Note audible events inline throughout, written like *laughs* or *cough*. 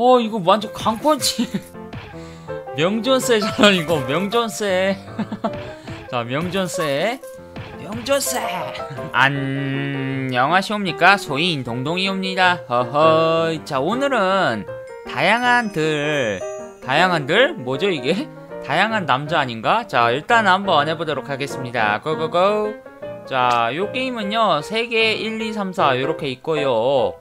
어 이거 완전 강펀치. *laughs* 명존세잖아 이거. 명존세. *laughs* 자 명존세. 명존세. 안녕하시옵니까? 소인 동동이옵니다. 허허 자 오늘은 다양한 들 다양한 들? 뭐죠 이게? 다양한 남자 아닌가? 자 일단 한번 해보도록 하겠습니다. 고고고 자 요 게임은요 3개 1 2 3 4 요렇게 있고요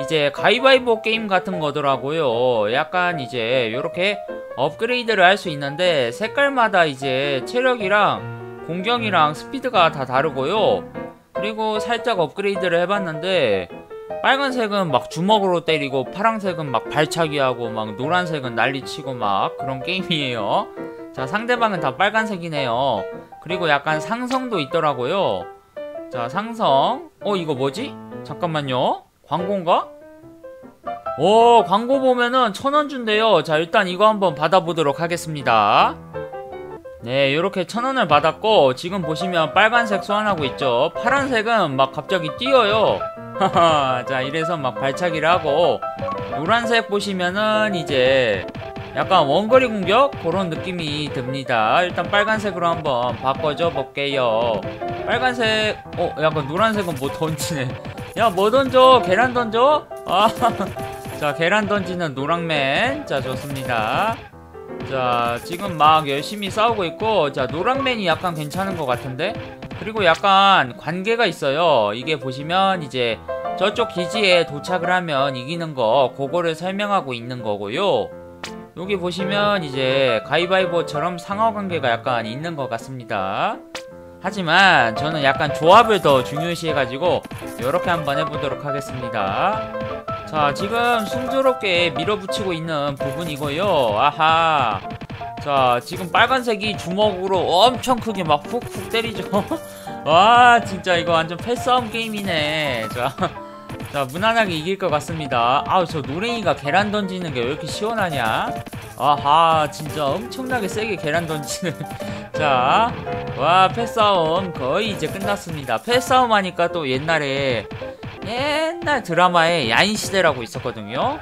이제 가위바위보 게임 같은 거더라고요. 약간 이제 요렇게 업그레이드를 할 수 있는데 색깔마다 이제 체력이랑 공격이랑 스피드가 다 다르고요. 그리고 살짝 업그레이드를 해봤는데 빨간색은 막 주먹으로 때리고 파란색은 막 발차기 하고 막 노란색은 난리치고 막 그런 게임이에요. 자 상대방은 다 빨간색이네요. 그리고 약간 상성도 있더라고요. 자 상성. 어 이거 뭐지? 잠깐만요 광고인가? 오 광고 보면은 천원 준대요. 자 일단 이거 한번 받아보도록 하겠습니다. 네 이렇게 천원을 받았고 지금 보시면 빨간색 소환하고 있죠. 파란색은 막 갑자기 뛰어요. 자 이래서 막 발차기를 하고 노란색 보시면은 이제 약간 원거리 공격? 그런 느낌이 듭니다. 일단 빨간색으로 한번 바꿔줘 볼게요. 빨간색 어 약간 노란색은 뭐 던지네 야 뭐 던져? 계란 던져? *laughs* 아 자 계란 던지는 노랑맨. 자 좋습니다. 자 지금 막 열심히 싸우고 있고 자 노랑맨이 약간 괜찮은 것 같은데? 그리고 약간 관계가 있어요. 이게 보시면 이제 저쪽 기지에 도착을 하면 이기는 거 그거를 설명하고 있는 거고요. 여기 보시면 이제 가위바위보처럼 상하관계가 약간 있는 것 같습니다 하지만 저는 약간 조합을 더 중요시해가지고 이렇게 한번 해보도록 하겠습니다. 자 지금 순조롭게 밀어붙이고 있는 부분이고요. 아하. 자 지금 빨간색이 주먹으로 엄청 크게 막 훅훅 때리죠. *laughs* 와 진짜 이거 완전 패싸움 게임이네. 자, 자 무난하게 이길 것 같습니다. 아우 저 노랭이가 계란 던지는 게 왜 이렇게 시원하냐 아하 진짜 엄청나게 세게 계란 던지는. *laughs* 자와 패싸움 거의 이제 끝났습니다. 패싸움 하니까 또 옛날에 옛날 드라마에 야인시대라고 있었거든요.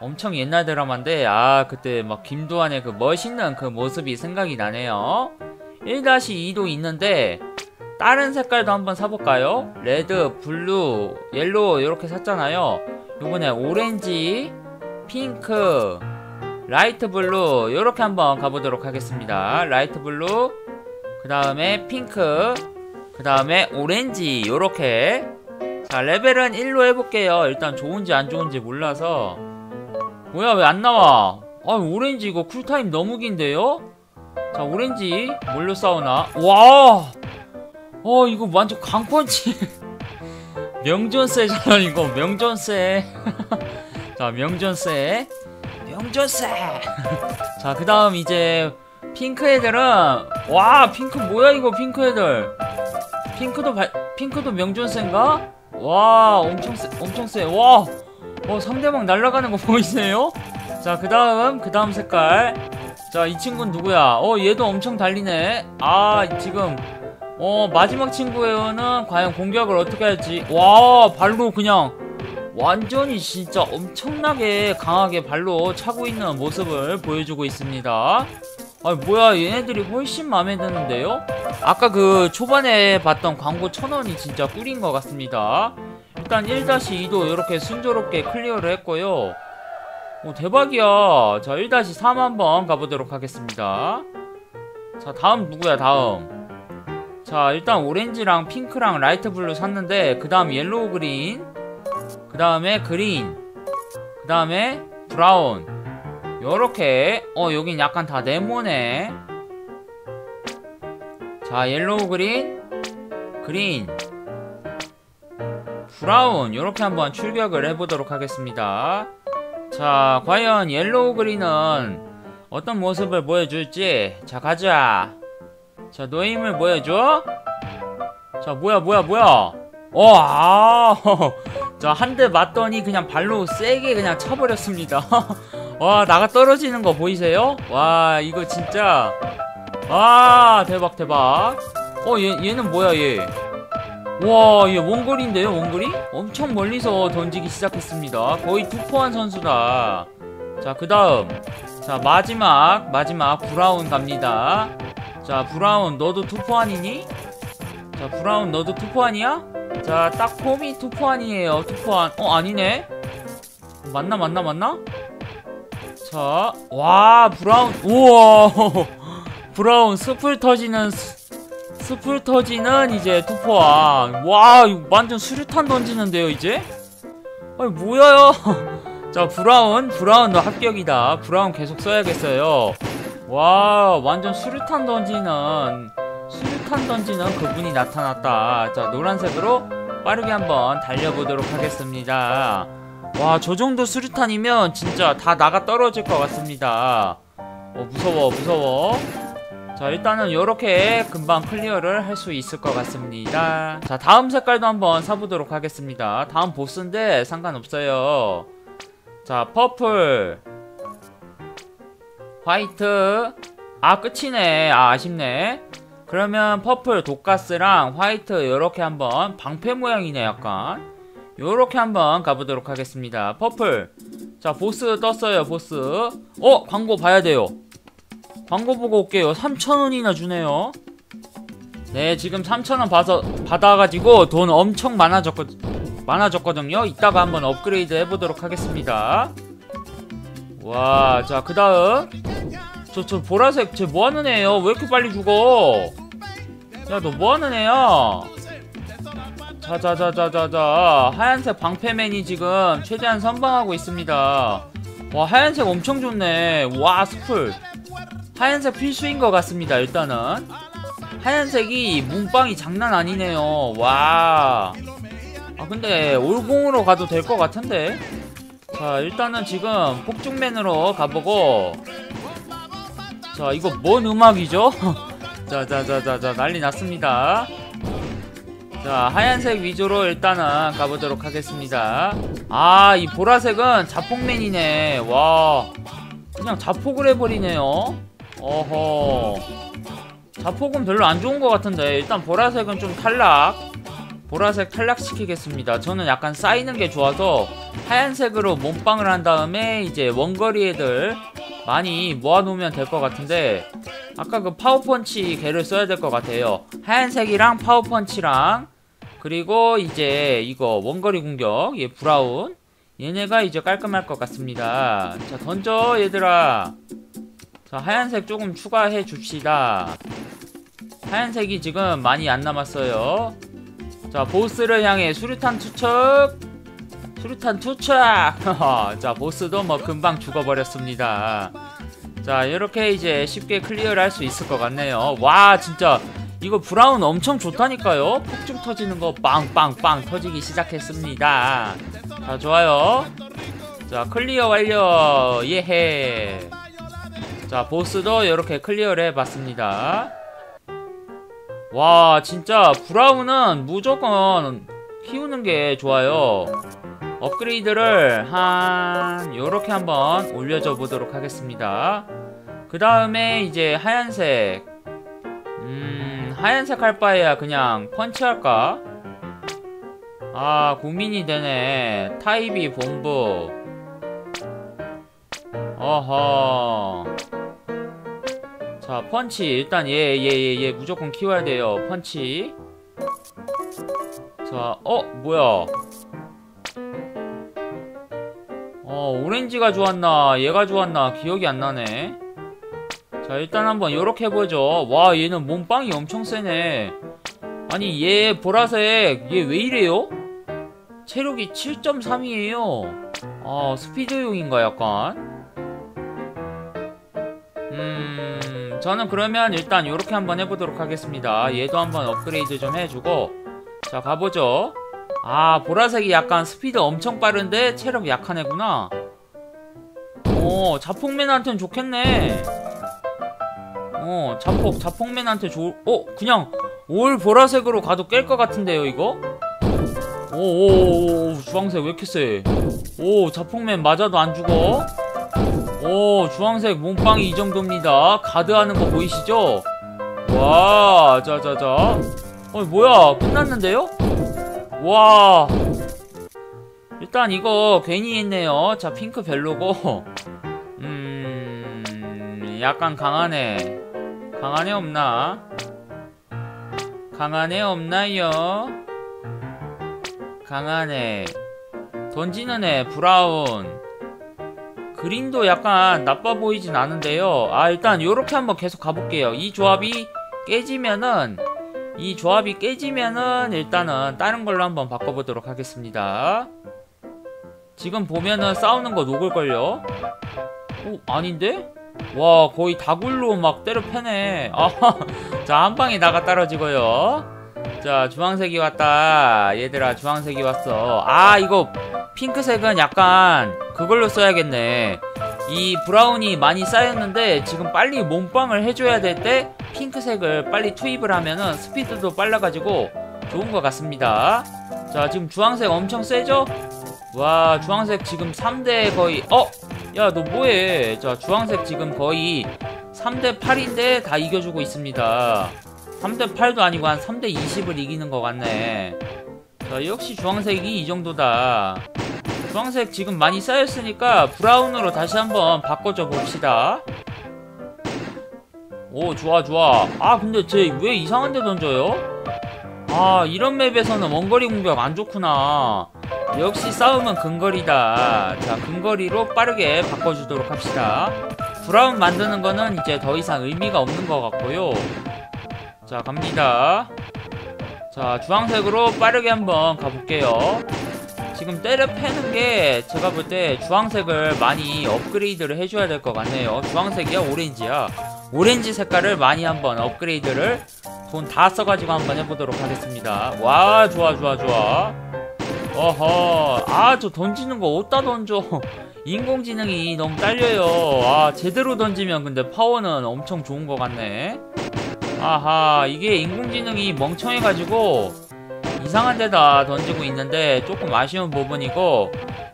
엄청 옛날 드라마인데 아 그때 막 김두한의 그 멋있는 그 모습이 생각이 나네요. 1-2도 있는데 다른 색깔도 한번 사볼까요? 레드, 블루, 옐로우 이렇게 샀잖아요. 요번에 오렌지, 핑크, 라이트 블루 이렇게 한번 가보도록 하겠습니다. 라이트 블루 그 다음에 핑크 그 다음에 오렌지 요렇게. 자 레벨은 1로 해볼게요. 일단 좋은지 안 좋은지 몰라서. 뭐야 왜 안 나와? 아 오렌지 이거 쿨타임 너무 긴데요? 자 오렌지 뭘로 싸우나? 와! 어 이거 완전 강펀치. 명존세잖아 이거 명존세. 자 명존세 명존세 *laughs* 자 그 다음 이제 핑크 애들은 와 핑크 뭐야 이거 핑크 애들 핑크도 발, 핑크도 명존세인가? 와 엄청 세 엄청 세와 어, 상대방 날아가는 거 *laughs* 보이세요? 자, 그 다음, 그 다음 색깔. 자, 이 친구는 누구야? 어, 얘도 엄청 달리네. 아, 지금, 어, 마지막 친구는 과연 공격을 어떻게 할지. 와, 발로 그냥, 완전히 진짜 엄청나게 강하게 발로 차고 있는 모습을 보여주고 있습니다. 아, 뭐야, 얘네들이 훨씬 마음에 드는데요? 아까 그 초반에 봤던 광고 천원이 진짜 꿀인 것 같습니다. 일단 1-2도 이렇게 순조롭게 클리어를 했고요 오 대박이야 자 1-3 한번 가보도록 하겠습니다 자 다음 누구야 다음 자 일단 오렌지랑 핑크랑 라이트 블루 샀는데 그 다음 옐로우 그린 그 다음에 그린 그 다음에 브라운. 요렇게 어 여긴 약간 다 네모네. 자 옐로우 그린 그린 브라운. 이렇게 한번 출격을 해보도록 하겠습니다. 자 과연 옐로우 그린은 어떤 모습을 보여줄지. 자 가자. 자 노임을 보여줘. 자 뭐야 뭐야 뭐야? 어아 *laughs* 자 한 대 맞더니 그냥 발로 세게 그냥 쳐버렸습니다 *laughs* 와 나가 떨어지는 거 보이세요? 와 이거 진짜 와 대박 대박 어 얘, 얘는 뭐야 얘 와, 얘 원거리인데요, 원거리? 엄청 멀리서 던지기 시작했습니다. 거의 투포한 선수다. 자, 그 다음. 자, 마지막, 마지막, 브라운 갑니다. 자, 브라운, 너도 투포한이니? 자, 브라운, 너도 투포한이야? 자, 딱 폼이 투포한이에요, 투포한. 어, 아니네? 맞나, 맞나, 맞나? 자, 와, 브라운, 우와! *laughs* 브라운, 스플 터지는, 스, 스플 터지는 이제 투포한. 와, 완전 수류탄 던지는데요, 이제? 아니, 뭐야요? *laughs* 자, 브라운, 브라운 너 합격이다. 브라운 계속 써야겠어요. 와, 완전 수류탄 던지는, 수류탄 던지는 그분이 나타났다. 자, 노란색으로 빠르게 한번 달려보도록 하겠습니다. 와, 저 정도 수류탄이면 진짜 다 나가 떨어질 것 같습니다. 어, 무서워, 무서워. 자, 일단은 이렇게 금방 클리어를 할 수 있을 것 같습니다. 자, 다음 색깔도 한번 사보도록 하겠습니다. 다음 보스인데 상관없어요. 자, 퍼플. 화이트. 아, 끝이네. 아, 아쉽네. 그러면 퍼플, 독가스랑 화이트 이렇게 한번 방패 모양이네 약간. 요렇게 한번 가보도록 하겠습니다. 퍼플. 자, 보스 떴어요, 보스. 어, 광고 봐야 돼요. 광고 보고 올게요. 3,000원이나 주네요. 네, 지금 3,000원 받아, 받아가지고 돈 엄청 많아졌거, 많아졌거든요. 이따가 한번 업그레이드 해보도록 하겠습니다. 와, 자, 그 다음. 저, 저 보라색, 쟤 뭐하는 애예요? 왜 이렇게 빨리 죽어? 야, 너 뭐하는 애야? 자자자자자자. 하얀색 방패맨이 지금 최대한 선방하고 있습니다. 와 하얀색 엄청 좋네. 와 스풀 하얀색 필수인 것 같습니다 일단은. 하얀색이 문빵이 장난 아니네요. 와. 아, 근데 올공으로 가도 될 것 같은데? 자 일단은 지금 폭죽맨으로 가보고. 자 이거 뭔 음악이죠? *laughs* 자자자자자 난리 났습니다. 자 하얀색 위주로 일단은 가보도록 하겠습니다. 아 이 보라색은 자폭맨이네. 와 그냥 자폭을 해버리네요. 어허. 자폭은 별로 안 좋은 것 같은데 일단 보라색은 좀 탈락. 보라색 탈락시키겠습니다. 저는 약간 쌓이는 게 좋아서 하얀색으로 몸빵을 한 다음에 이제 원거리 애들 많이 모아놓으면 될 것 같은데 아까 그 파워펀치 개를 써야 될 것 같아요. 하얀색이랑 파워펀치랑 그리고 이제 이거 원거리 공격 얘 브라운. 얘네가 이제 깔끔할 것 같습니다. 자 던져 얘들아. 자 하얀색 조금 추가해 줍시다. 하얀색이 지금 많이 안 남았어요. 자 보스를 향해 수류탄 투척. 수류탄 투척! *laughs* 자 보스도 뭐 금방 죽어버렸습니다 자 이렇게 이제 쉽게 클리어를 할 수 있을 것 같네요. 와 진짜. 이거 브라운 엄청 좋다니까요. 폭죽 터지는 거 빵빵빵 터지기 시작했습니다. 자 좋아요. 자 클리어 완료. 예헤. 자 보스도 이렇게 클리어를 해봤습니다. 와 진짜 브라운은 무조건 키우는 게 좋아요. 업그레이드를 한 요렇게 한번 올려줘 보도록 하겠습니다 그 다음에 이제 하얀색. 음 하얀색 할 바에야 그냥 펀치 할까? 아 고민이 되네. 타입이 본부. 어허. 자 펀치. 일단 얘 얘 얘 얘 무조건 키워야 돼요 펀치. 자어 뭐야? 어 오렌지가 좋았나? 얘가 좋았나? 기억이 안 나네 자 일단 한번 요렇게 해보죠. 와 얘는 몸빵이 엄청 세네. 아니 얘 보라색 얘 왜 이래요? 체력이 7.3이에요. 아 스피드용인가 약간? 음 저는 그러면 일단 요렇게 한번 해보도록 하겠습니다. 얘도 한번 업그레이드 좀 해주고. 자 가보죠. 아 보라색이 약간 스피드 엄청 빠른데 체력 약한 애구나. 오 자폭맨한테는 좋겠네 어 자폭 자폭맨한테 좋을 어 그냥 올 보라색으로 가도 깰 것 같은데요 이거? 오오오 주황색 왜 이렇게 세 오 자폭맨 맞아도 안 죽어? 오 주황색 몸빵이 이 정도입니다. 가드하는 거 보이시죠? 와 자자자. 어 뭐야 끝났는데요? 와. 일단 이거 괜히 했네요. 자 핑크 별로고. *laughs* 음 약간 강하네 강하네 없나? 강하네 없나요? 강하네 던지는 애 브라운. 그린도 약간 나빠 보이진 않은데요. 아 일단 요렇게 한번 계속 가볼게요. 이 조합이 깨지면은 이 조합이 깨지면은 일단은 다른 걸로 한번 바꿔보도록 하겠습니다. 지금 보면은 싸우는 거 녹을걸요? 오 아닌데? 와 거의 다굴로 막 때려 패네. 아 자 *laughs* 한방에 나가 떨어지고요. 자 주황색이 왔다. 얘들아 주황색이 왔어. 아 이거 핑크색은 약간 그걸로 써야겠네. 이 브라운이 많이 쌓였는데 지금 빨리 몸빵을 해줘야 될 때 핑크색을 빨리 투입을 하면은 스피드도 빨라가지고 좋은 것 같습니다. 자 지금 주황색 엄청 세죠? 와 주황색 지금 3대 거의 어? 야 너 뭐해? 자 주황색 지금 거의 3대 8인데 다 이겨주고 있습니다. 3대 8도 아니고 한 3대 20을 이기는 것 같네. 자 역시 주황색이 이 정도다. 주황색 지금 많이 쌓였으니까 브라운으로 다시 한번 바꿔줘 봅시다. 오 좋아 좋아. 아 근데 쟤 왜 이상한 데 던져요? 아 이런 맵에서는 원거리 공격 안 좋구나 역시 싸움은 근거리다. 자 근거리로 빠르게 바꿔주도록 합시다. 브라운 만드는 거는 이제 더 이상 의미가 없는 것 같고요. 자 갑니다. 자 주황색으로 빠르게 한번 가볼게요. 지금 때려 패는 게 제가 볼 때 주황색을 많이 업그레이드를 해줘야 될 것 같네요. 주황색이야 오렌지야? 오렌지 색깔을 많이 한번 업그레이드를 돈 다 써가지고 한번 해보도록 하겠습니다. 와 좋아 좋아 좋아 어허 아 저 던지는 거 어디다 던져? 인공지능이 너무 딸려요. 아 제대로 던지면 근데 파워는 엄청 좋은 것 같네. 아하 이게 인공지능이 멍청해가지고 이상한 데다 던지고 있는데 조금 아쉬운 부분이고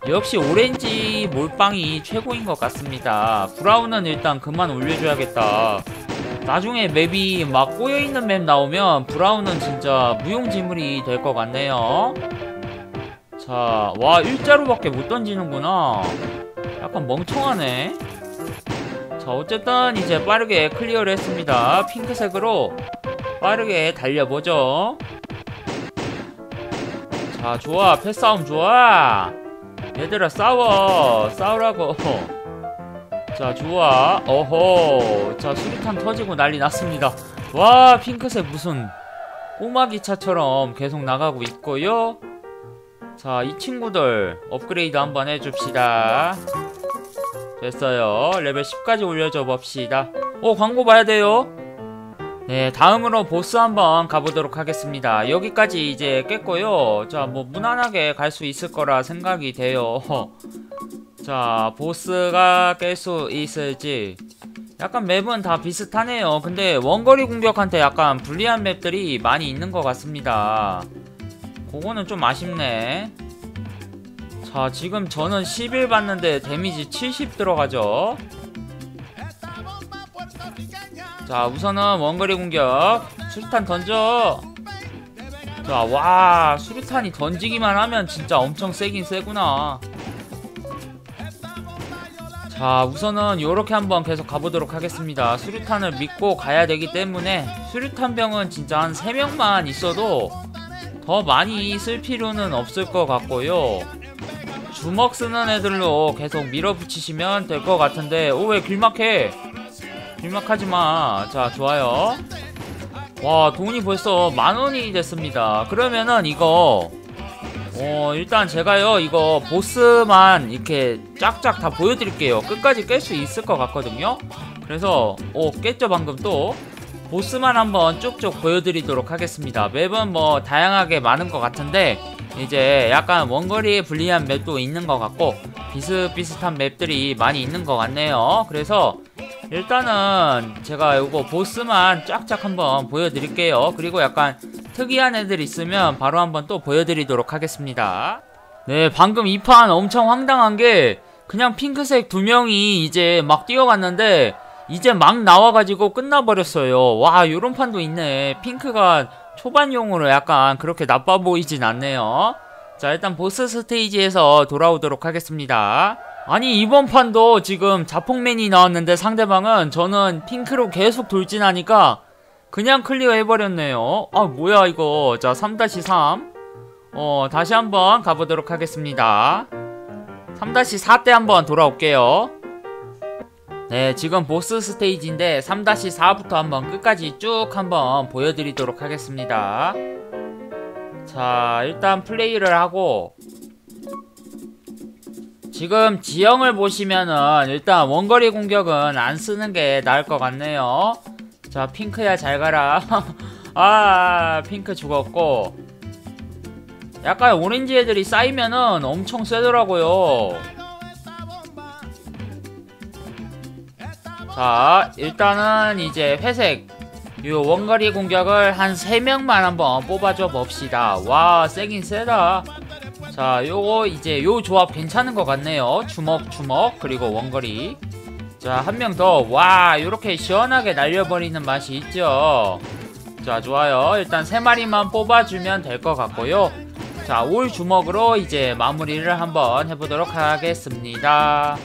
역시 오렌지 몰빵이 최고인 것 같습니다. 브라운은 일단 그만 올려줘야겠다. 나중에 맵이 막 꼬여있는 맵 나오면 브라운은 진짜 무용지물이 될 것 같네요 자, 와 일자로밖에 못 던지는구나. 약간 멍청하네. 자 어쨌든 이제 빠르게 클리어를 했습니다. 핑크색으로 빠르게 달려보죠. 자 좋아. 패싸움 좋아. 얘들아 싸워. 싸우라고. *laughs* 자 좋아. 어허. 자 수류탄 터지고 난리 났습니다. 와 핑크색 무슨 꼬마 기차처럼 계속 나가고 있고요 자 이 친구들 업그레이드 한번 해줍시다. 됐어요. 레벨 10까지 올려줘 봅시다. 오 광고 봐야 돼요? 네 다음으로 보스 한번 가보도록 하겠습니다. 여기까지 이제 깼고요. 자 뭐 무난하게 갈 수 있을 거라 생각이 돼요. *laughs* 자 보스가 깰 수 있을지. 약간 맵은 다 비슷하네요. 근데 원거리 공격한테 약간 불리한 맵들이 많이 있는 것 같습니다 그거는 좀 아쉽네. 자 지금 저는 11 봤는데 데미지 70 들어가죠. 자 우선은 원거리 공격. 수류탄 던져. 자와 수류탄이 던지기만 하면 진짜 엄청 세긴 세구나. 자 우선은 요렇게 한번 계속 가보도록 하겠습니다. 수류탄을 믿고 가야 되기 때문에 수류탄병은 진짜 한 3명만 있어도 더 많이 쓸 필요는 없을 것 같고요. 주먹 쓰는 애들로 계속 밀어붙이시면 될 것 같은데 오 왜 길막해? 길막하지마. 자 좋아요. 와 돈이 벌써 만원이 됐습니다. 그러면은 이거 어 일단 제가요 이거 보스만 이렇게 쫙쫙 다 보여드릴게요. 끝까지 깰 수 있을 것 같거든요. 그래서 오 깼죠 방금 또 보스만 한번 쭉쭉 보여드리도록 하겠습니다. 맵은 뭐 다양하게 많은 것 같은데 이제 약간 원거리에 불리한 맵도 있는 것 같고 비슷비슷한 맵들이 많이 있는 것 같네요. 그래서 일단은 제가 이거 보스만 쫙쫙 한번 보여드릴게요. 그리고 약간 특이한 애들 있으면 바로 한번 또 보여드리도록 하겠습니다. 네 방금 이 판 엄청 황당한 게 그냥 핑크색 두 명이 이제 막 뛰어갔는데 이제 막 나와가지고 끝나버렸어요 와 요런 판도 있네 핑크가 초반용으로 약간 그렇게 나빠 보이진 않네요. 자, 일단 보스 스테이지에서 돌아오도록 하겠습니다. 아니, 이번 판도 지금 자폭맨이 나왔는데 상대방은 저는 핑크로 계속 돌진하니까 그냥 클리어 해버렸네요. 아, 뭐야, 이거. 자, 3-3. 어, 다시 한번 가보도록 하겠습니다. 3-4 때 한번 돌아올게요. 네, 지금 보스 스테이지인데 3-4부터 한번 끝까지 쭉 한번 보여드리도록 하겠습니다. 자, 일단 플레이를 하고 지금 지형을 보시면은 일단 원거리 공격은 안 쓰는 게 나을 것 같네요. 자, 핑크야 잘 가라. *laughs* 아, 핑크 죽었고 약간 오렌지 애들이 쌓이면은 엄청 세더라고요. 자, 일단은 이제 회색 요 원거리 공격을 한 3명만 한번 뽑아줘 봅시다. 와, 세긴 세다. 자, 요거 이제 요 조합 괜찮은 것 같네요. 주먹, 주먹, 그리고 원거리. 자, 한 명 더. 와, 요렇게 시원하게 날려버리는 맛이 있죠. 자, 좋아요. 일단 3마리만 뽑아주면 될 것 같고요. 자, 올 주먹으로 이제 마무리를 한번 해보도록 하겠습니다.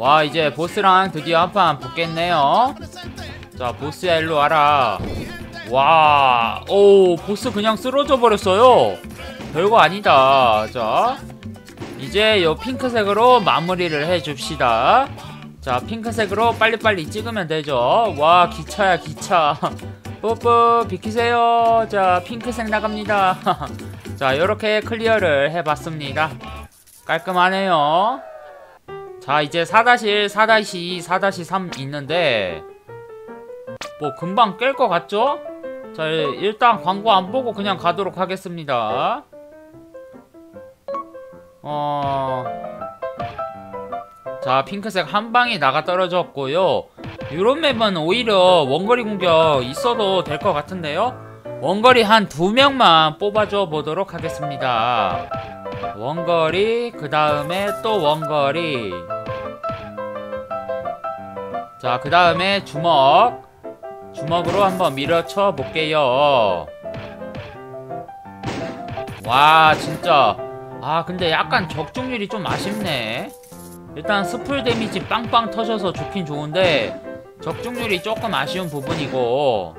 와, 이제 보스랑 드디어 한 판 붙겠네요. 자, 보스야, 일로 와라. 와, 오, 보스 그냥 쓰러져 버렸어요. 별거 아니다. 자, 이제 요 핑크색으로 마무리를 해줍시다. 자, 핑크색으로 빨리빨리 찍으면 되죠. 와, 기차야, 기차. *laughs* 뿌뿌, 비키세요. 자, 핑크색 나갑니다. *laughs* 자, 요렇게 클리어를 해봤습니다. 깔끔하네요. 자, 이제 4-1, 4-2, 4-3 있는데, 뭐, 금방 깰 것 같죠? 자, 일단 광고 안 보고 그냥 가도록 하겠습니다. 어... 자 핑크색 한 방이 나가 떨어졌고요 요런 맵은 오히려 원거리 공격 있어도 될 것 같은데요 원거리 한 두 명만 뽑아줘 보도록 하겠습니다 원거리 그 다음에 또 원거리 자 그 다음에 주먹. 주먹으로 한번 밀어쳐 볼게요. 와 진짜. 아 근데 약간 적중률이 좀 아쉽네. 일단 스풀 데미지 빵빵 터져서 좋긴 좋은데 적중률이 조금 아쉬운 부분이고.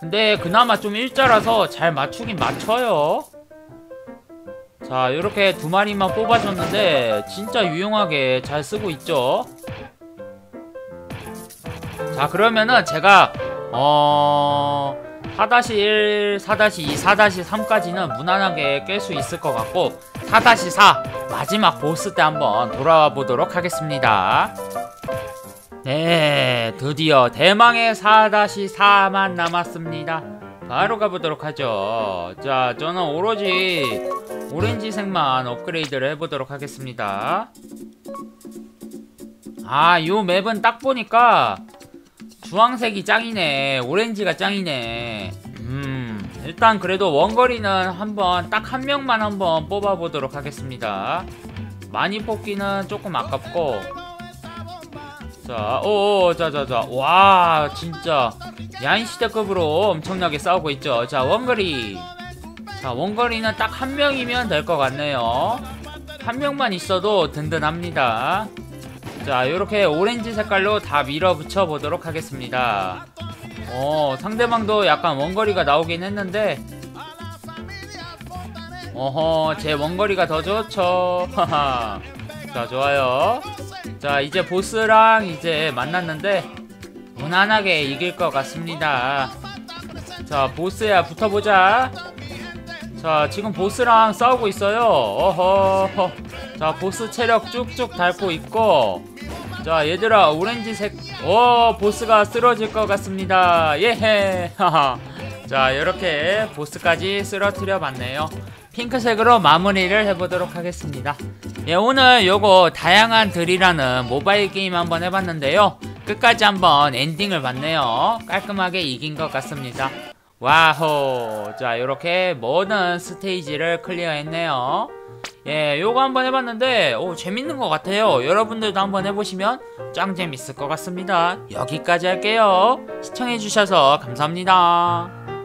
근데 그나마 좀 일자라서 잘 맞추긴 맞춰요 자 이렇게 두 마리만 뽑아줬는데 진짜 유용하게 잘 쓰고 있죠? 자 그러면은 제가 어... 4-1, 4-2, 4-3까지는 무난하게 깰 수 있을 것 같고 4-4 마지막 보스 때 한번 돌아와 보도록 하겠습니다. 네 드디어 대망의 4-4만 남았습니다. 바로 가보도록 하죠. 자 저는 오로지 오렌지색만 업그레이드를 해보도록 하겠습니다. 아요 맵은 딱 보니까 주황색이 짱이네. 오렌지가 짱이네. 음 일단 그래도 원거리는 한번 딱 한 명만 한번 뽑아보도록 하겠습니다. 많이 뽑기는 조금 아깝고. 자 오오 자자자. 와 진짜. 야인시대급으로 엄청나게 싸우고 있죠. 자 원거리 자 원거리는 딱 한 명이면 될 것 같네요. 한 명만 있어도 든든합니다. 자 이렇게 오렌지 색깔로 다 밀어붙여 보도록 하겠습니다. 어 상대방도 약간 원거리가 나오긴 했는데. 어허 제 원거리가 더 좋죠. 자 좋아요. 자 이제 보스랑 이제 만났는데 무난하게 이길 것 같습니다. 자 보스야 붙어보자 자 지금 보스랑 싸우고 있어요. 어허. 자 보스 체력 쭉쭉 닳고 있고. 자 얘들아 오렌지색 오 보스가 쓰러질 것 같습니다. 예헤. 자 이렇게 보스까지 쓰러뜨려 봤네요. 핑크색으로 마무리를 해보도록 하겠습니다. 예 오늘 요거 다양한 들이라는 모바일 게임 한번 해봤는데요. 끝까지 한번 엔딩을 봤네요. 깔끔하게 이긴 것 같습니다 와호. 자 이렇게 모든 스테이지를 클리어했네요. 예 요거 한번 해봤는데 오 재밌는 것 같아요. 여러분들도 한번 해보시면 짱 재밌을 것 같습니다. 여기까지 할게요. 시청해주셔서 감사합니다